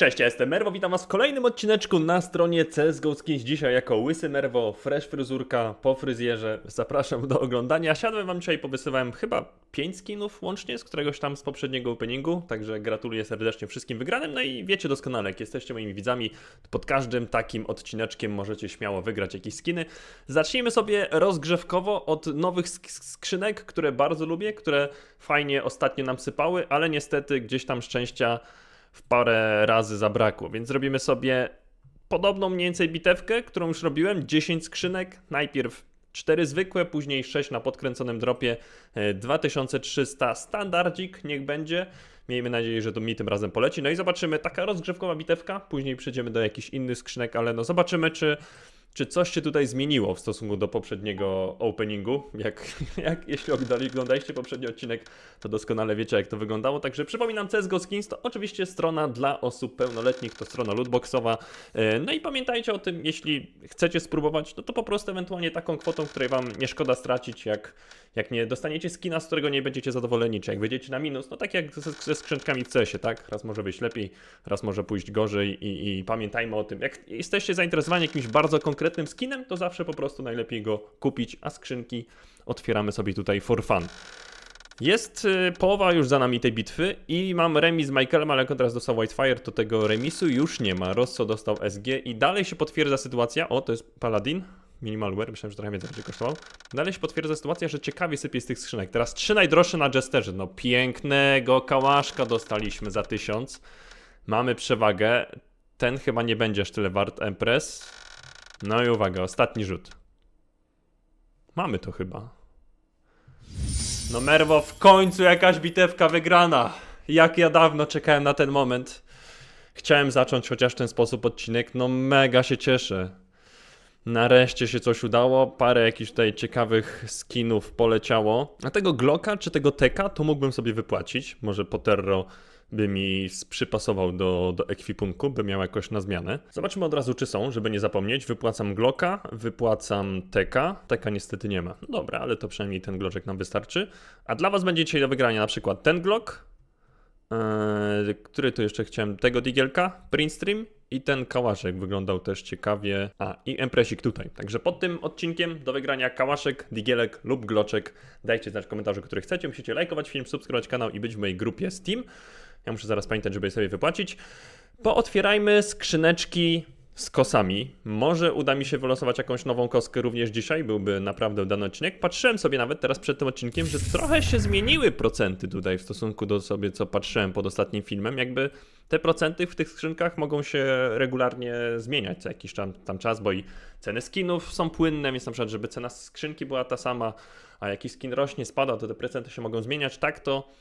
Cześć, ja jestem Merwo, witam was w kolejnym odcineczku na stronie CSGO Skins. Dzisiaj jako łysy Merwo, fresh fryzurka po fryzjerze. Zapraszam do oglądania. Siadłem wam dzisiaj, powysyłałem chyba 5 skinów łącznie z któregoś tam z poprzedniego openingu, także gratuluję serdecznie wszystkim wygranym. No i wiecie doskonale, jak jesteście moimi widzami, pod każdym takim odcineczkiem możecie śmiało wygrać jakieś skiny. Zacznijmy sobie rozgrzewkowo od nowych sk- skrzynek, które bardzo lubię, które fajnie ostatnio nam sypały, ale niestety gdzieś tam szczęścia w parę razy zabrakło, więc zrobimy sobie podobną mniej więcej bitewkę, którą już robiłem, 10 skrzynek, najpierw 4 zwykłe, później 6 na podkręconym dropie, e, 2300 standardzik, niech będzie. Miejmy nadzieję, że to mi tym razem poleci. No i zobaczymy, taka rozgrzewkowa bitewka, później przejdziemy do jakichś innych skrzynek, ale no zobaczymy, czy, czy coś się tutaj zmieniło w stosunku do poprzedniego openingu. Jak, jak jeśli oglądali- oglądaliście poprzedni odcinek, to doskonale wiecie, jak to wyglądało. Także przypominam, CSGO Skins to oczywiście strona dla osób pełnoletnich, to strona lootboxowa. E, No i pamiętajcie o tym, jeśli chcecie spróbować, no to po prostu ewentualnie taką kwotą, której wam nie szkoda stracić, jak, jak nie dostaniecie skina, z którego nie będziecie zadowoleni, czy jak będziecie na minus, no tak jak ze, ze skrzynkami w CS-ie, tak? Raz może wyjść lepiej, raz może pójść gorzej i, i pamiętajmy o tym, jak jesteście zainteresowani jakimś bardzo konkretnym skinem, to zawsze po prostu najlepiej go kupić, a skrzynki otwieramy sobie tutaj for fun. Jest y, połowa już za nami tej bitwy i mam remis z Michaelem, ale jak on teraz dostał Whitefire, to tego remisu już nie ma. Rosso dostał SG i dalej się potwierdza sytuacja. O, to jest Paladin. Minimalware, myślałem, że trochę więcej będzie kosztował. Dalej się potwierdza sytuacja, że ciekawie sypie z tych skrzynek. Teraz trzy najdroższe na Jesterze. No pięknego kałaszka dostaliśmy za tysiąc. Mamy przewagę. Ten chyba nie będzie aż tyle wart Empress. No i uwaga, ostatni rzut. Mamy to chyba. No Merwo, w końcu jakaś bitewka wygrana. Jak ja dawno czekałem na ten moment. Chciałem zacząć chociaż w ten sposób odcinek, no mega się cieszę. Nareszcie się coś udało, parę jakichś tutaj ciekawych skinów poleciało. A tego Glocka czy tego Teka to mógłbym sobie wypłacić. Może Poterro by mi przypasował do, do ekwipunku, by miał jakoś na zmianę. Zobaczmy od razu, czy są, żeby nie zapomnieć. Wypłacam Glocka, wypłacam Teka. Teka niestety nie ma. No dobra, ale to przynajmniej ten Gloczek nam wystarczy. A dla Was będzie dzisiaj do wygrania na przykład ten Glock, Eee, który tu jeszcze chciałem? Tego Digielka, Printstream i ten kałaszek wyglądał też ciekawie. A, i Empresik tutaj. Także pod tym odcinkiem do wygrania kałaszek, digielek lub gloczek. Dajcie znać w komentarzu, który chcecie. Musicie lajkować film, subskrybować kanał i być w mojej grupie Steam. Ja muszę zaraz pamiętać, żeby je sobie wypłacić. Pootwierajmy skrzyneczki z kosami. Może uda mi się wylosować jakąś nową koskę również dzisiaj, byłby naprawdę udany odcinek. Patrzyłem sobie nawet teraz przed tym odcinkiem, że trochę się zmieniły procenty tutaj w stosunku do sobie, co patrzyłem pod ostatnim filmem. Jakby te procenty w tych skrzynkach mogą się regularnie zmieniać co jakiś tam, tam czas, bo i ceny skinów są płynne, więc na przykład, żeby cena skrzynki była ta sama, a jakiś skin rośnie, spada, to te procenty się mogą zmieniać. Tak to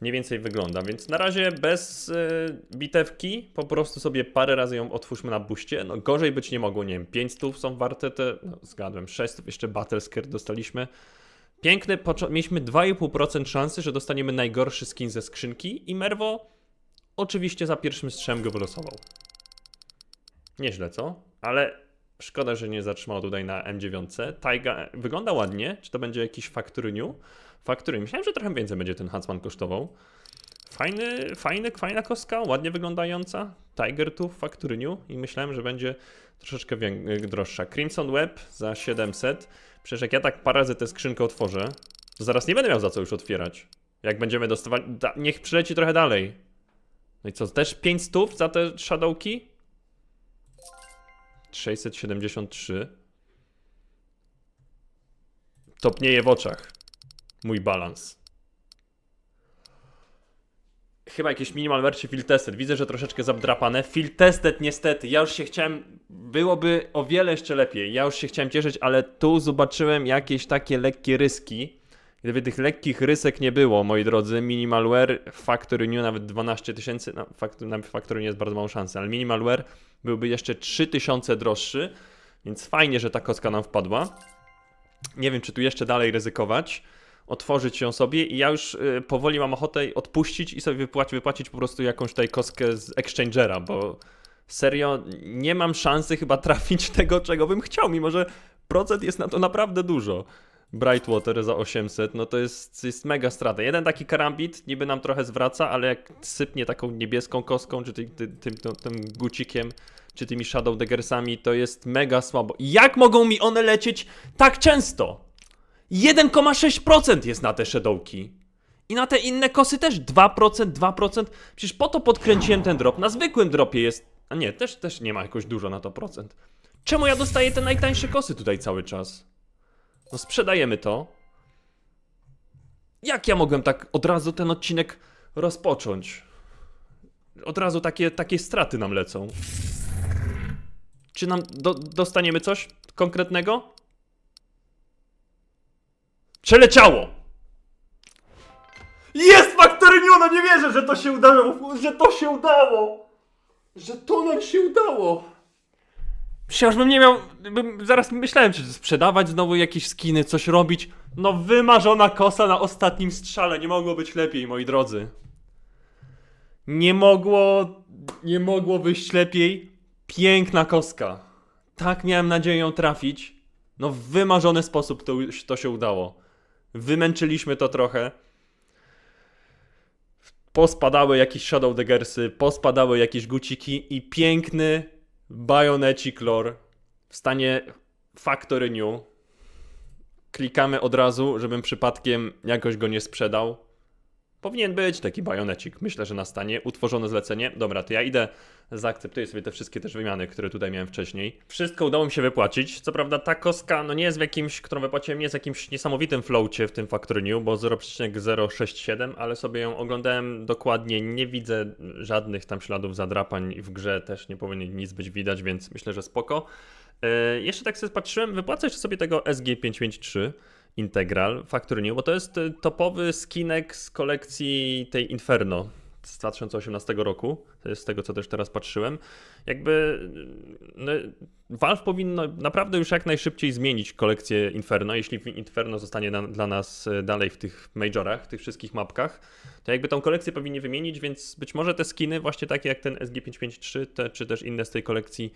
mniej więcej wygląda. Więc na razie bez y, bitewki, po prostu sobie parę razy ją otwórzmy na buście. No gorzej być nie mogło, nie wiem, 5 stów są warte te, no zgadłem, 6 stów, jeszcze Battle Skirt dostaliśmy. Poczo- mieliśmy 2,5% szansy, że dostaniemy najgorszy skin ze skrzynki i Merwo oczywiście za pierwszym strzem go wylosował. Nieźle, co? Ale szkoda, że nie zatrzymało tutaj na M9. Taiga wygląda ładnie. Czy to będzie jakiś Factory New? Myślałem, że trochę więcej będzie ten Huntsman kosztował. Fajny, fajny, fajna kostka, ładnie wyglądająca. Tiger tu, Factory New i myślałem, że będzie troszeczkę wię- droższa. Crimson Web za 700. Przecież jak ja tak parę razy tę skrzynkę otworzę, to zaraz nie będę miał za co już otwierać. Jak będziemy dostawać... Niech przyleci trochę dalej. No i co, też 5 stów za te shadowki? 673. Topnieje w oczach. Mój balans. Chyba jakiś minimal wersji field tested. Widzę, że troszeczkę zabdrapane. Field tested niestety. Ja już się chciałem... Byłoby o wiele jeszcze lepiej. Ja już się chciałem cieszyć, ale tu zobaczyłem jakieś takie lekkie ryski. Gdyby tych lekkich rysek nie było, moi drodzy, Minimalware Factory New nawet 12 tysięcy, no, Factory, na Factory New jest bardzo małą szansę, ale Minimalware byłby jeszcze 3000 droższy, więc fajnie, że ta kostka nam wpadła. Nie wiem, czy tu jeszcze dalej ryzykować, otworzyć ją sobie i ja już y, powoli mam ochotę odpuścić i sobie wypłacić, wypłacić po prostu jakąś tutaj kostkę z Exchangera, bo serio nie mam szansy chyba trafić tego, czego bym chciał, mimo że procent jest na to naprawdę dużo. Brightwater za 800, no to jest, jest mega strata. Jeden taki karambit niby nam trochę zwraca, ale jak sypnie taką niebieską kostką, czy ty, ty, tym, tym, tym gucikiem, czy tymi Shadow Daggersami, to jest mega słabo. Jak mogą mi one lecieć tak często? 1,6% jest na te Shadowki. I na te inne kosy też 2%, 2%. Przecież po to podkręciłem ten drop. Na zwykłym dropie jest. A nie, też, też nie ma jakoś dużo na to procent. Czemu ja dostaję te najtańsze kosy tutaj cały czas? No sprzedajemy to. Jak ja mogłem tak od razu ten odcinek rozpocząć? Od razu takie, takie straty nam lecą. Czy nam do, dostaniemy coś konkretnego? Przeleciało! Jest Factoriniuno! Nie wierzę, że to się udało! Że to się udało! Że to nam się udało! Przecież bym nie miał. Bym zaraz myślałem, czy sprzedawać znowu jakieś skiny, coś robić. No, wymarzona kosa na ostatnim strzale. Nie mogło być lepiej, moi drodzy. Nie mogło. Nie mogło wyjść lepiej. Piękna koska. Tak miałem nadzieję ją trafić. No, w wymarzony sposób to, to się udało. Wymęczyliśmy to trochę. Pospadały jakieś Shadow Daggersy, pospadały jakieś guciki i piękny Bionecik lore w stanie Factory New. Klikamy od razu, żebym przypadkiem jakoś go nie sprzedał. Powinien być taki bajonecik. Myślę, że na stanie. Utworzone zlecenie. Dobra, to ja idę, zaakceptuję sobie te wszystkie też wymiany, które tutaj miałem wcześniej. Wszystko udało mi się wypłacić. Co prawda ta kostka, no nie jest w jakimś, którą wypłaciłem, nie jest w jakimś niesamowitym flowcie w tym Factory New, bo 0,067, ale sobie ją oglądałem dokładnie. Nie widzę żadnych tam śladów zadrapań w grze, też nie powinien nic być widać, więc myślę, że spoko. Yy, jeszcze tak sobie patrzyłem, wypłacę jeszcze sobie tego SG553 Integral Factory New, bo to jest topowy skinek z kolekcji tej Inferno z 2018 roku, z tego co też teraz patrzyłem. Jakby no, Valve powinno naprawdę już jak najszybciej zmienić kolekcję Inferno, jeśli Inferno zostanie na, dla nas y, dalej w tych majorach, w tych wszystkich mapkach, to jakby tą kolekcję powinni wymienić, więc być może te skiny właśnie takie jak ten SG553, te, czy też inne z tej kolekcji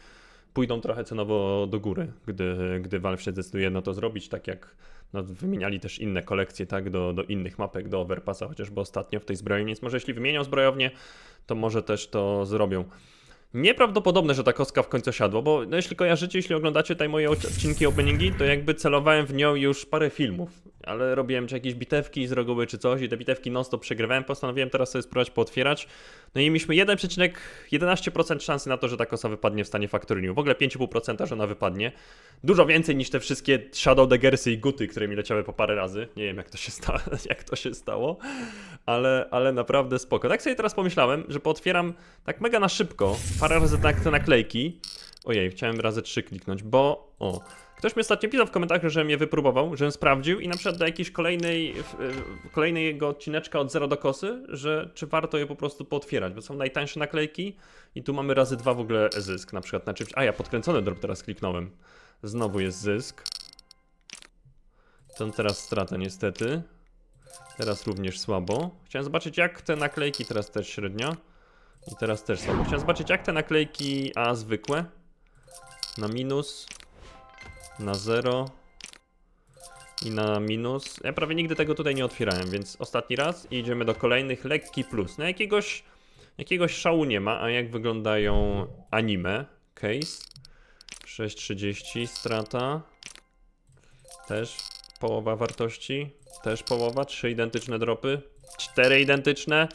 pójdą trochę cenowo do góry, gdy, gdy Valve się zdecyduje no to zrobić, tak jak no, wymieniali też inne kolekcje, tak, do, do innych mapek, do Overpassa, chociażby ostatnio w tej zbrojowni, więc może jeśli wymienią zbrojownię, to może też to zrobią. Nieprawdopodobne, że ta kostka w końcu siadła, bo no, jeśli kojarzycie, jeśli oglądacie tutaj moje odcinki openingi, to jakby celowałem w nią już parę filmów, ale robiłem czy jakieś bitewki z reguły czy coś i te bitewki non stop przegrywałem, postanowiłem teraz sobie spróbować pootwierać. No i mieliśmy 1,11% szansy na to, że ta kosa wypadnie w stanie Factory New. W ogóle 5,5% że ona wypadnie. Dużo więcej niż te wszystkie Shadow Daggersy i Guty, które mi leciały po parę razy. Nie wiem jak to się, sta jak to się stało, ale, ale naprawdę spoko. Tak sobie teraz pomyślałem, że pootwieram tak mega na szybko parę razy na te naklejki. Ojej, chciałem razy trzy kliknąć, bo o. Ktoś mi ostatnio pisał w komentarzach, że mnie wypróbował, żebym sprawdził i na przykład do jakiejś kolejnej, w- kolejnego odcineczka od zera do kosy, że czy warto je po prostu pootwierać, bo są najtańsze naklejki i tu mamy razy dwa w ogóle zysk, na przykład na czymś. A ja podkręcony drop teraz kliknąłem. Znowu jest zysk. To teraz strata niestety. Teraz również słabo. Chciałem zobaczyć jak te naklejki, teraz też średnio. I teraz też słabo. Chciałem zobaczyć jak te naklejki A zwykłe. Na minus. Na 0. I na minus. Ja prawie nigdy tego tutaj nie otwierałem, więc ostatni raz i idziemy do kolejnych. Lekki plus. No jakiegoś, jakiegoś szału nie ma, a jak wyglądają anime? Case. 6,30 strata. Też połowa wartości. Też połowa. Trzy identyczne dropy. Cztery identyczne.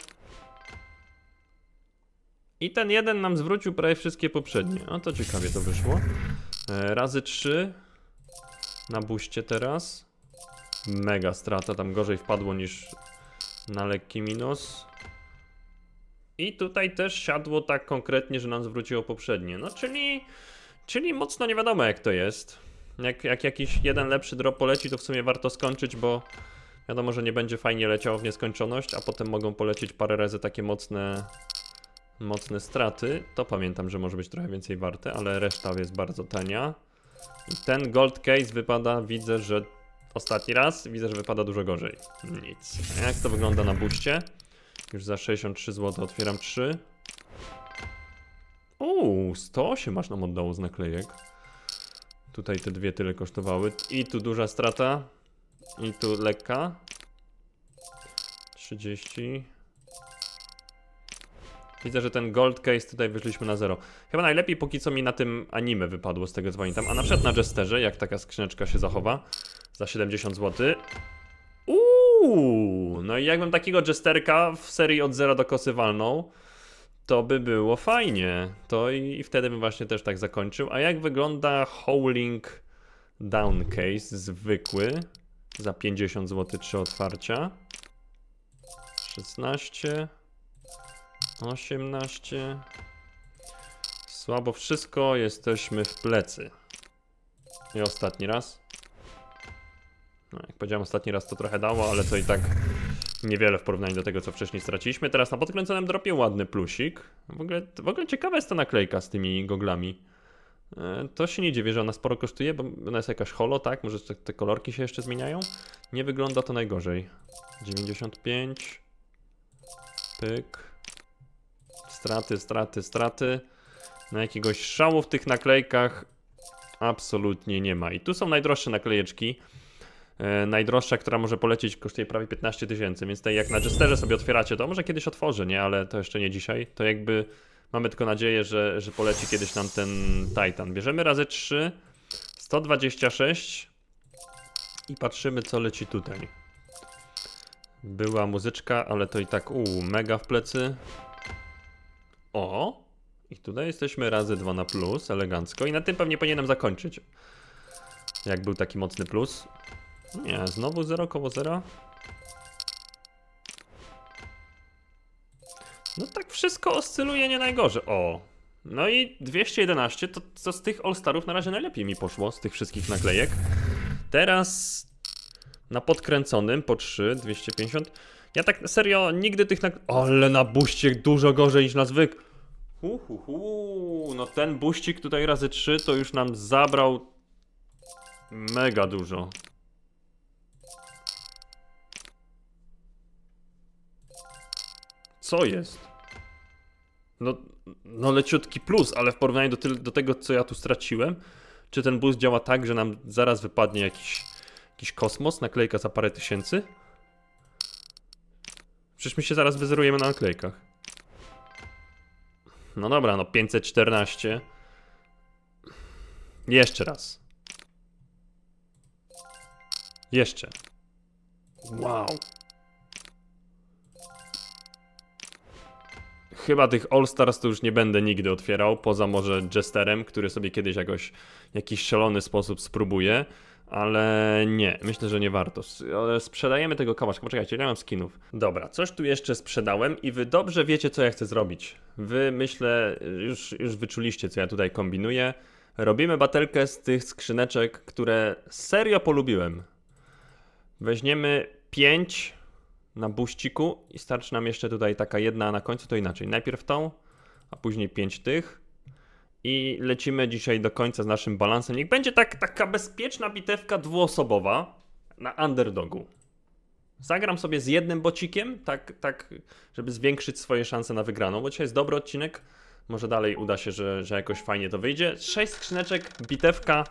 I ten jeden nam zwrócił prawie wszystkie poprzednie. O to ciekawie to wyszło. E, razy 3 na buście teraz. Mega strata, tam gorzej wpadło niż na lekki minus. I tutaj też siadło tak konkretnie, że nam zwróciło poprzednie. No czyli, czyli mocno nie wiadomo jak to jest. Jak, jak jakiś jeden lepszy drop poleci, to w sumie warto skończyć, bo wiadomo, że nie będzie fajnie leciało w nieskończoność, a potem mogą polecieć parę razy takie mocne mocne straty, to pamiętam, że może być trochę więcej warte, ale reszta jest bardzo tania. I ten gold case wypada, widzę, że ostatni raz, widzę, że wypada dużo gorzej. Nic. A jak to wygląda na buście? Już za 63 zł otwieram 3. Uuu, 108 masz nam oddało z naklejek. Tutaj te dwie tyle kosztowały. I tu duża strata. I tu lekka. 30. Widzę, że ten gold case tutaj wyszliśmy na zero. Chyba najlepiej póki co mi na tym anime wypadło z tego co pamiętam. A na przykład na Jesterze, jak taka skrzyneczka się zachowa. Za 70 zł. Uuu, no i jakbym takiego Jesterka w serii od zera do kosy walnął, to by było fajnie. To i, i wtedy bym właśnie też tak zakończył. A jak wygląda Howling Down Case zwykły za 50 zł trzy otwarcia? 16 18 Słabo wszystko, jesteśmy w plecy. I ostatni raz. No, jak powiedziałem ostatni raz to trochę dało, ale to i tak niewiele w porównaniu do tego, co wcześniej straciliśmy. Teraz na podkręconym dropie ładny plusik. W ogóle, w ogóle ciekawa jest ta naklejka z tymi goglami. E, To się nie dziwię, że ona sporo kosztuje, bo ona jest jakaś holo, tak? Może te, te kolorki się jeszcze zmieniają? Nie wygląda to najgorzej. 95. Pyk. Straty, straty, straty. Na jakiegoś szału w tych naklejkach absolutnie nie ma. I tu są najdroższe naklejeczki. E, najdroższa, która może polecieć, kosztuje prawie 15 tysięcy, więc tutaj jak na Jesterze sobie otwieracie, to może kiedyś otworzę, nie? Ale to jeszcze nie dzisiaj. To jakby mamy tylko nadzieję, że, że poleci kiedyś nam ten Titan. Bierzemy razy 3, 126 i patrzymy, co leci tutaj. Była muzyczka, ale to i tak, uuu, mega w plecy. O! I tutaj jesteśmy razy 2 na plus, elegancko. I na tym pewnie powinienem zakończyć. Jak był taki mocny plus. Nie, znowu 0 koło 0. No tak wszystko oscyluje nie najgorzej. O! No i 211 to, to z tych All-Starów na razie najlepiej mi poszło, z tych wszystkich naklejek. Teraz na podkręconym po 3, 250. Ja tak serio nigdy tych naklejek... Ale na buście dużo gorzej niż na zwyk. Uhuhu, no ten buścik tutaj razy 3 to już nam zabrał mega dużo. Co jest? No, no leciutki plus, ale w porównaniu do, do tego, co ja tu straciłem, czy ten boost działa tak, że nam zaraz wypadnie jakiś, jakiś kosmos, naklejka za parę tysięcy? Przecież my się zaraz wyzerujemy na naklejkach. No dobra, no 514. Jeszcze raz. Jeszcze. Wow. Chyba tych All Stars to już nie będę nigdy otwierał, poza może Jesterem, który sobie kiedyś jakoś w jakiś szalony sposób spróbuje, ale nie, myślę, że nie warto. Sprzedajemy tego kałaszka. Poczekajcie, ile mam skinów? Dobra, coś tu jeszcze sprzedałem i wy dobrze wiecie, co ja chcę zrobić. Wy, myślę, już, już wyczuliście, co ja tutaj kombinuję. Robimy batelkę z tych skrzyneczek, które serio polubiłem. Weźmiemy 5 na buściku i starczy nam jeszcze tutaj taka jedna na końcu, to inaczej. Najpierw tą, a później 5 tych. I lecimy dzisiaj do końca z naszym balansem. Niech będzie tak, taka bezpieczna bitewka dwuosobowa na underdogu. Zagram sobie z jednym bocikiem, tak, tak, żeby zwiększyć swoje szanse na wygraną, bo dzisiaj jest dobry odcinek. Może dalej uda się, że, że jakoś fajnie to wyjdzie. Sześć skrzyneczek, bitewka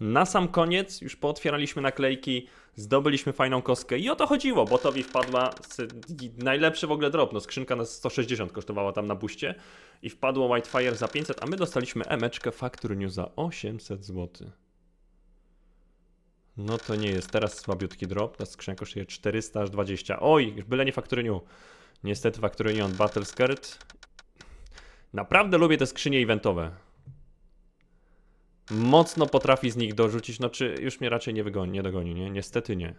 na sam koniec. Już pootwieraliśmy naklejki, zdobyliśmy fajną kostkę i o to chodziło. Botowi wpadła s- najlepszy w ogóle drop. No, skrzynka na 160 kosztowała tam na buście i wpadło Whitefire za 500, a my dostaliśmy emeczkę Factory News za 800 zł. No to nie jest teraz słabiutki drop, ta skrzynka kosztuje 400 aż 20. Oj, byle nie Factory New. Niestety Factory New on Battle Skirt. Naprawdę lubię te skrzynie eventowe. Mocno potrafi z nich dorzucić, no czy już mnie raczej nie wygoni, nie dogoni, nie? Niestety nie.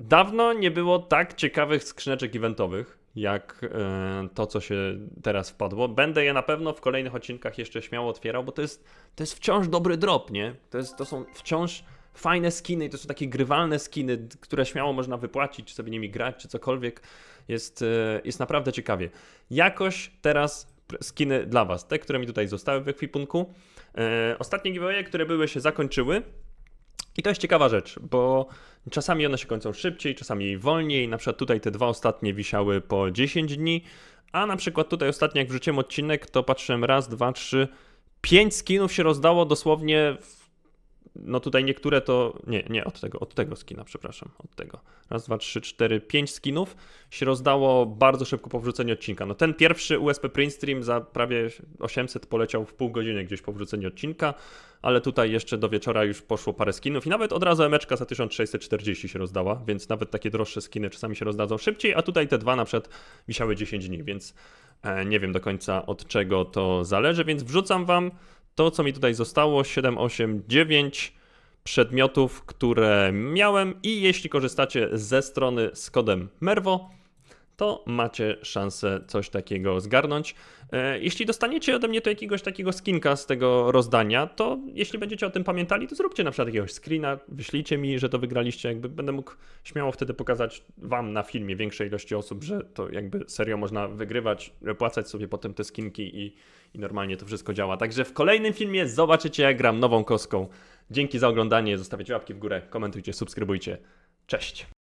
Dawno nie było tak ciekawych skrzyneczek eventowych, jak e, to, co się teraz wpadło. Będę je na pewno w kolejnych odcinkach jeszcze śmiało otwierał, bo to jest, to jest wciąż dobry drop, nie? To, jest, to są wciąż fajne skiny i to są takie grywalne skiny, które śmiało można wypłacić, czy sobie nimi grać, czy cokolwiek. Jest, e, jest naprawdę ciekawie. Jakoś teraz skiny dla Was, te, które mi tutaj zostały w ekwipunku. E, ostatnie giveawaye, które były, się zakończyły. I to jest ciekawa rzecz, bo czasami one się kończą szybciej, czasami wolniej. Na przykład tutaj te dwa ostatnie wisiały po 10 dni, a na przykład tutaj ostatnio, jak wrzuciłem odcinek, to patrzyłem raz, dwa, trzy, pięć skinów się rozdało dosłownie w no tutaj niektóre to, nie, nie, od tego, od tego skina, przepraszam, od tego. Raz, dwa, trzy, cztery, pięć skinów się rozdało bardzo szybko po wrzuceniu odcinka. No ten pierwszy USP Print Stream za prawie 800 poleciał w pół godziny gdzieś po wrzuceniu odcinka, ale tutaj jeszcze do wieczora już poszło parę skinów i nawet od razu emeczka za 1640 się rozdała, więc nawet takie droższe skiny czasami się rozdadzą szybciej, a tutaj te dwa na przykład wisiały 10 dni, więc e, nie wiem do końca od czego to zależy, więc wrzucam wam to, co mi tutaj zostało, 7, 8, 9 przedmiotów, które miałem i jeśli korzystacie ze strony z kodem MERWO, to macie szansę coś takiego zgarnąć. E, Jeśli dostaniecie ode mnie to jakiegoś takiego skinka z tego rozdania, to jeśli będziecie o tym pamiętali, to zróbcie na przykład jakiegoś screena, wyślijcie mi, że to wygraliście, jakby będę mógł śmiało wtedy pokazać wam na filmie większej ilości osób, że to jakby serio można wygrywać, płacać sobie potem te skinki i, i normalnie to wszystko działa. Także w kolejnym filmie zobaczycie jak gram nową kostką. Dzięki za oglądanie, zostawiacie łapki w górę, komentujcie, subskrybujcie. Cześć!